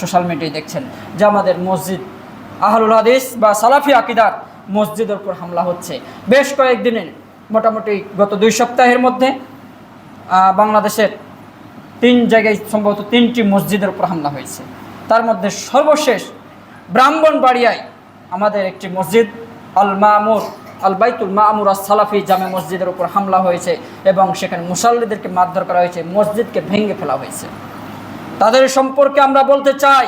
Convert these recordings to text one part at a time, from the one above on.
Social মিডিয়ায় দেখছেন যে আমাদের মসজিদ আহলুল হাদিস বা সালাফি আকিদার মসজিদের উপর হামলা হচ্ছে। বেশ কয়েকদিনে, মোটামুটি গত দুই সপ্তাহের মধ্যে বাংলাদেশের তিন জায়গায় সম্ভবত তিনটি মসজিদের উপর হামলা হয়েছে। তার মধ্যে সর্বশেষ ব্রাহ্মণবাড়িয়ায় আমাদের একটি মসজিদ আল মামুর আল বাইতুল মামুর আস সালাফি জামে মসজিদের উপর হামলা হয়েছে এবং সেখানে মুসল্লিদেরকে মারধর করা হয়েছে, মসজিদকে ভেঙে ফেলা হয়েছে। তাদের সম্পর্কে আমরা বলতে চাই,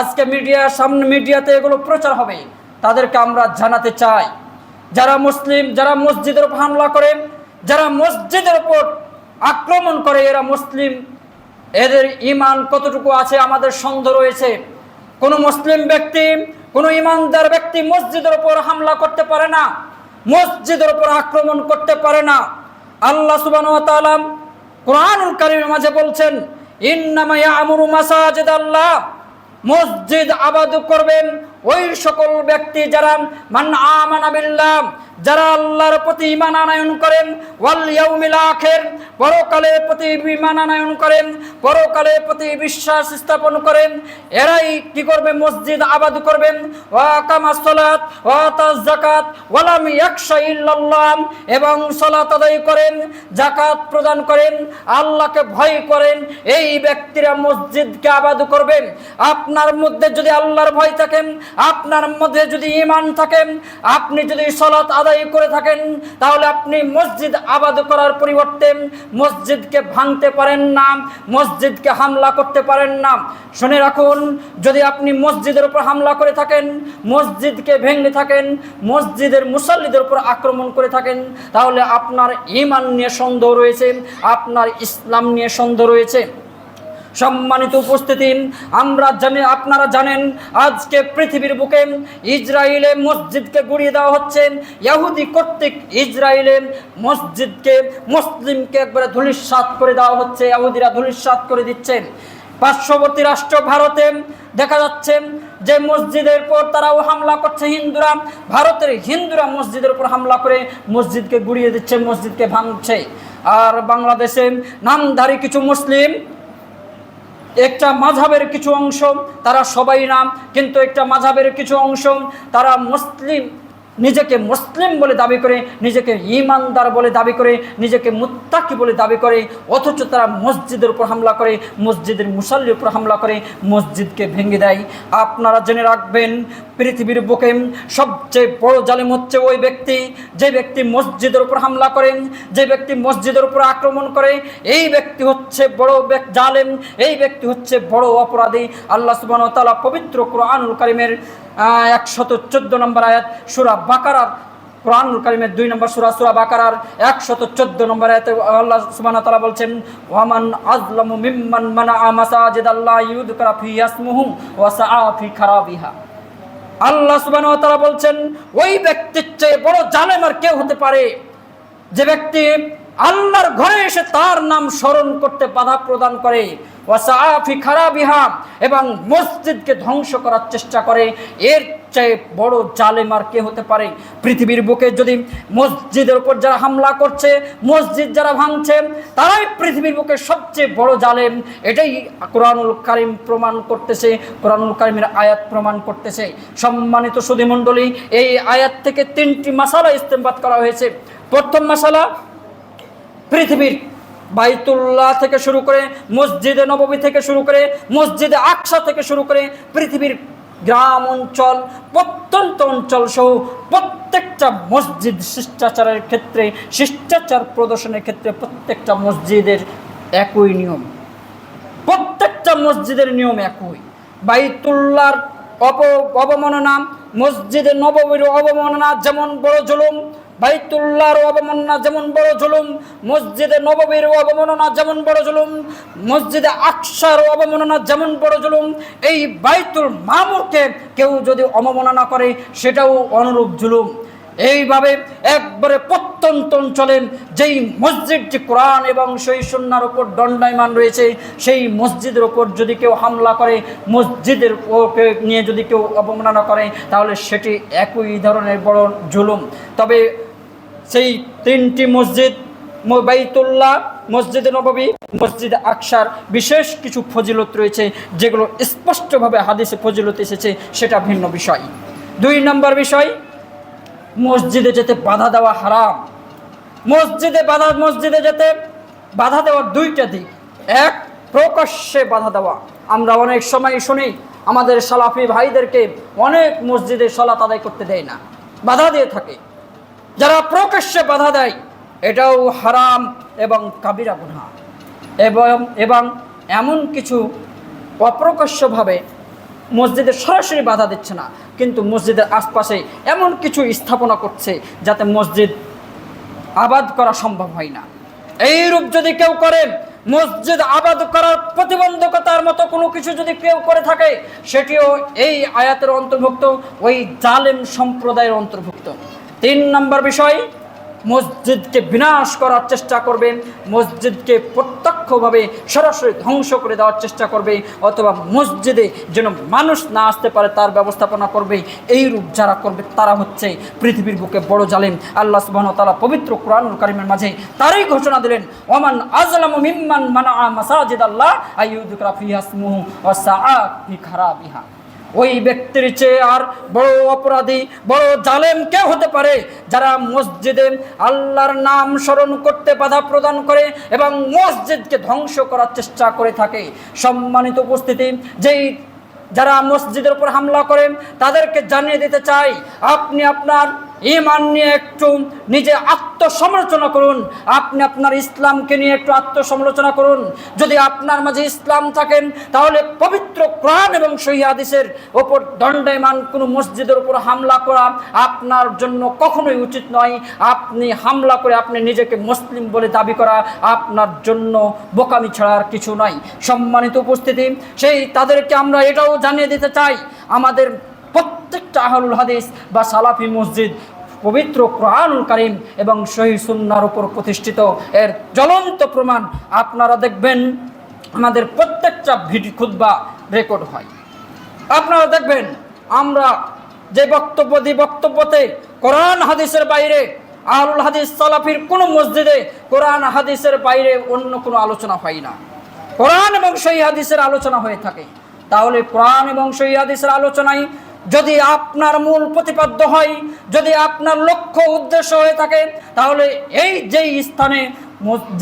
আজকে মিডিয়ার সামনে মিডিয়াতে এগুলো প্রচার হবে, তাদেরকে আমরা জানাতে চাই। যারা মুসলিম, যারা মসজিদের উপর হামলা করেন যারা মসজিদের উপর আক্রমণ করে, এরা মুসলিম। এদের ইমান কতটুকু আছে আমাদের সন্দেহ রয়েছে। কোনো মুসলিম ব্যক্তি, কোনো ইমানদার ব্যক্তি মসজিদের উপর হামলা করতে পারে না, মসজিদের উপর আক্রমণ করতে পারে না। আল্লাহ সুবাহ তাআলা কোরআনুল কারীমের মাঝে বলছেন ইন্নামা আমরু মাসাজিদ আল্লাহ মসজিদ আবাদ করবেন ওই সকল ব্যক্তি যারা মান আমানা বিল্লাহ, যারা আল্লাহর প্রতি ঈমান আনয়ন করেন, ওয়াল ইয়াউমিল আখির, পরকালের প্রতি ঈমান আনয়ন করেন, পরকালের প্রতি বিশ্বাস স্থাপন করেন, এরাই কি করবে? মসজিদ আবাদ করবেন। ওয়া কামাস সালাত, ওয়া আতাজ যাকাত, ওয়া লাম ইয়াখশা ইল্লাল্লাহ, এবং সালাত আদায় করেন, যাকাত প্রদান করেন, আল্লাহকে ভয় করেন, এই ব্যক্তিরা মসজিদকে আবাদ করবেন। আপনার মধ্যে যদি আল্লাহর ভয় থাকেন আপনার মধ্যে যদি ঈমান থাকেন আপনি যদি সালাত আদায় করে থাকেন, তাহলে আপনি মসজিদ আবাদ করার পরিবর্তে মসজিদকে ভাঙতে পারেন না, মসজিদকে হামলা করতে পারেন না। শুনে রাখুন, যদি আপনি মসজিদের উপর হামলা করে থাকেন, মসজিদকে ভেঙে থাকেন, মসজিদের মুসল্লিদের উপর আক্রমণ করে থাকেন, তাহলে আপনার ইমান নিয়ে সন্দেহ রয়েছে, আপনার ইসলাম নিয়ে সন্দেহ রয়েছে। সম্মানিত উপস্থিতি। আমরা জানি, আপনারা জানেন, আজকে পৃথিবীর বুকে ইসরায়েলে মসজিদকে গুড়িয়ে দেওয়া হচ্ছে। ইহুদি কর্তৃক ইসরায়েলে মসজিদকে, মুসলিমকে একবারে ধুলিস্বাত করে দেওয়া হচ্ছে। ইহুদিরা ধুলিস্বাত করে দিচ্ছেন পার্শ্ববর্তী রাষ্ট্র ভারতে দেখা যাচ্ছে যে মসজিদের পর তারাও হামলা করছে। হিন্দুরা, ভারতের হিন্দুরা মসজিদের উপর হামলা করে মসজিদকে গুড়িয়ে দিচ্ছে, মসজিদকে ভাঙছে। আর বাংলাদেশে নামধারী কিছু মুসলিম একটা মাঝাবের কিছু অংশ তারা সবাই নাম কিন্তু একটা মাঝাবের কিছু অংশ তারা মুসলিম নিজেকে মুসলিম বলে দাবি করে, নিজেকে ইমানদার বলে দাবি করে, নিজেকে মুত্তাকি বলে দাবি করে, অথচ তারা মসজিদের উপর হামলা করে, মসজিদের মুসল্লির উপর হামলা করে, মসজিদকে ভেঙে দেয়। আপনারা জেনে রাখবেন, পৃথিবীর বুকে সবচেয়ে বড় জালিম হচ্ছে ওই ব্যক্তি, যে ব্যক্তি মসজিদের উপর হামলা করেন যে ব্যক্তি মসজিদের উপর আক্রমণ করে, এই ব্যক্তি হচ্ছে বড় জালেম, এই ব্যক্তি হচ্ছে বড় অপরাধী। আল্লাহ সুবাহ তালা পবিত্র কোরআনুল কারিমের একশত চোদ্দ নম্বর আয়াত, সুরা বাকারার, কোরআনুল কারিমের দুই নম্বর সুরা সুরা বাকারার একশত চোদ্দ নম্বর আয়াতে আল্লাহ সুবহানাহু ওয়া তাআলা বলছেন, ওয়ামান আযলামু মিম্মান মানাআ মাসাজিদ আল্লাহ ইউদ ফি ইসমুহু ওয়াসা আফি খারাবিহা। আল্লাহ সুবহানাহু ওয়া তাআলা বলছেন, ওই ব্যক্তির চেয়ে বড় জালেম আর কেউ হতে পারে, যে ব্যক্তি আল্লাহর ঘরে এসে তার নাম স্মরণ করতে বাধা প্রদান করে ওয়াসাফি খারাবিহা এবং মসজিদকে ধ্বংস করার চেষ্টা করে। এর চেয়ে বড় জালেম আর কে হতে পারে? পৃথিবীর বুকে যদি মসজিদের উপর যারা হামলা করছে, মসজিদ যারা ভাঙছে, তারাই পৃথিবীর বুকে সবচেয়ে বড় জালেম। এটাই কোরআনুল কারিম প্রমাণ করতেছে, কোরআনুল কারিমের আয়াত প্রমাণ করতেছে। সম্মানিত সুধীমণ্ডলী, এই আয়াত থেকে তিনটি মাসালা ইস্তেমবাদ করা হয়েছে। প্রথম মাসালা, পৃথিবীর বাইতুল্লাহ থেকে শুরু করে, মসজিদে নববী থেকে শুরু করে, মসজিদে আকসা থেকে শুরু করে পৃথিবীর গ্রাম অঞ্চল, প্রত্যন্ত অঞ্চল সহ প্রত্যেকটা মসজিদ শিষ্টাচারের ক্ষেত্রে, শিষ্টাচার প্রদর্শনের ক্ষেত্রে প্রত্যেকটা মসজিদের একই নিয়ম। প্রত্যেকটা মসজিদের নিয়ম একই। বাইতুল্লার অপ অবমাননা, মসজিদে নববীর অবমাননা যেমন বড় জুলুম বাইতুল্লাহর অবমাননা যেমন বড় জুলুম, মসজিদে নববীর অবমাননা যেমন বড় জুলুম, মসজিদে আকসার অবমাননা যেমন বড় জুলুম, এই বাইতুল মামুরকে কেউ যদি অবমাননা করে, সেটাও অনুরূপ জুলুম। এইভাবে একবারে প্রত্যন্ত অঞ্চলে যেই মসজিদটি কোরআন এবং সেই সন্ন্যার ওপর দণ্ডায়মান রয়েছে, সেই মসজিদের ওপর যদি কেউ হামলা করে, মসজিদের ওকে নিয়ে যদি কেউ অবমাননা করে, তাহলে সেটি একই ধরনের বড় জুলুম। তবে সেই তিনটি মসজিদ বাইতুল্লাহ, মসজিদে নববী, মসজিদ আকসার, বিশেষ কিছু ফজিলত রয়েছে যেগুলো স্পষ্টভাবে হাদিসে ফজিলত এসেছে, সেটা ভিন্ন বিষয়। দুই নম্বর বিষয়, মসজিদে যেতে বাধা দেওয়া হারাম। মসজিদে বাধা, মসজিদে যেতে বাধা দেওয়ার দুইটা দিক। এক, প্রকাশ্যে বাধা দেওয়া। আমরা অনেক সময় শুনি, আমাদের সালাফি ভাইদেরকে অনেক মসজিদে সলাত আদায় করতে দেয় না। বাধা দিয়ে থাকে। যারা প্রকাশ্যে বাধা দেয়, এটাও হারাম এবং কাবিরা গুনহা। এবং এবং এমন কিছু অপ্রকাশ্যভাবে মসজিদে সরাসরি বাধা দিচ্ছে না, কিন্তু মসজিদের আশপাশে এমন কিছু স্থাপনা করছে যাতে মসজিদ আবাদ করা সম্ভব হয় না। এই রূপ যদি কেউ করেন মসজিদ আবাদ করার প্রতিবন্ধকতার মতো কোনো কিছু যদি কেউ করে থাকে, সেটিও এই আয়াতের অন্তর্ভুক্ত, ওই জালেম সম্প্রদায়ের অন্তর্ভুক্ত। তিন নম্বর বিষয়, মসজিদকে বিনাশ করার চেষ্টা করবেন, মসজিদকে প্রত্যক্ষভাবে সরাসরি ধ্বংস করে দেওয়ার চেষ্টা করবে, অথবা মসজিদে যেন মানুষ না আসতে পারে তার ব্যবস্থাপনা করবে, এই রূপ যারা করবে তারা হচ্ছে পৃথিবীর বুকে বড় জালেন আল্লাহ সুবাহ তালা পবিত্র কোরআনুল কারিমের মাঝে তারই ঘোষণা দিলেন, ওমান আজলাম মানা মাসাজিদ আল্লাহ আইয়ুদুকরা ফিহাসমুহু ওয়া সাআত ফি খারাবিহা ওই ব্যক্তির চেয়ে আর বড় অপরাধী, বড় জালেম কেউ হতে পারে যারা মসজিদে আল্লাহর নাম স্মরণ করতে বাধা প্রদান করে এবং মসজিদকে ধ্বংস করার চেষ্টা করে থাকে। সম্মানিত উপস্থিতি, যেই যারা মসজিদের উপর হামলা করেন তাদেরকে জানিয়ে দিতে চাই, আপনি আপনার ইমান নিয়ে একটু নিজে আত্মসমালোচনা করুন। আপনি আপনার ইসলামকে নিয়ে একটু আত্মসমালোচনা করুন। যদি আপনার মাঝে ইসলাম থাকেন, তাহলে পবিত্র কোরআন এবং সহি হাদিসের ওপর দণ্ডায়মান কোনো মসজিদের উপর হামলা করা আপনার জন্য কখনোই উচিত নয়। আপনি হামলা করে আপনি নিজেকে মুসলিম বলে দাবি করা আপনার জন্য বোকামি ছাড়া আর কিছু নয়। সম্মানিত উপস্থিতি, সেই তাদেরকে আমরা এটাও জানিয়ে দিতে চাই, আমাদের প্রত্যেকটা আহলুল হাদিস বা সালাফি মসজিদ পবিত্র কোরআনুল কারিম এবং সহি সুন্নার উপর প্রতিষ্ঠিত। এর জ্বলন্ত প্রমাণ আপনারা দেখবেন, আমাদের প্রত্যেকটা ভিডি খুদ্া রেকর্ড হয়। আপনারা দেখবেন, আমরা যে বক্তব্য দিই বক্তব্যতে কোরআন হাদিসের বাইরে, আহলুল হাদিস সালাফির কোনো মসজিদে কোরআন হাদিসের বাইরে অন্য কোনো আলোচনা হয় না। কোরআন এবং সহি হাদিসের আলোচনা হয়ে থাকে। তাহলে কোরআন এবং সহি হাদিসের আলোচনায় যদি আপনার মূল প্রতিপাদ্য হয়, যদি আপনার লক্ষ্য উদ্দেশ্য হয়ে থাকে, তাহলে এই যেই স্থানে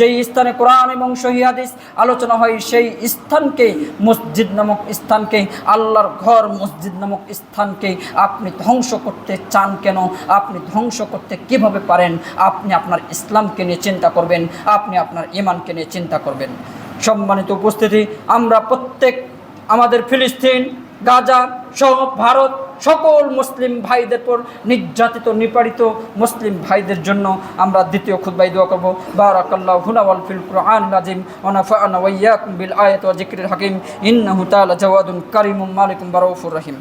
যেই স্থানে কোরআন এবং হাদিস আলোচনা হয়, সেই স্থানকে, মসজিদ নামক স্থানকে, আল্লাহর ঘর মসজিদ নামক স্থানকে আপনি ধ্বংস করতে চান কেন? আপনি ধ্বংস করতে কীভাবে পারেন? আপনি আপনার ইসলামকে নিয়ে চিন্তা করবেন, আপনি আপনার ইমানকে নিয়ে চিন্তা করবেন। সম্মানিত উপস্থিতি, আমরা প্রত্যেক, আমাদের ফিলিস্তিন গাজা, সহ ভারত, সকল মুসলিম ভাইদের পর নির্যাতিত, নিপাড়িত মুসলিম ভাইদের জন্য আমরা দ্বিতীয় খুদ্বাই দোয়া করব। বারাকাল্লাহ হুনাওয়াল ফিল কুরআন নাজিম ওনাফাআনা ওয়াইয়াকুম বিল আয়াত ওয়া যিকরিল হাকিম, ইন্নাহু তাআলা জাওয়াদুন কারীমুম মালিকুম বারাউফুর রহিম।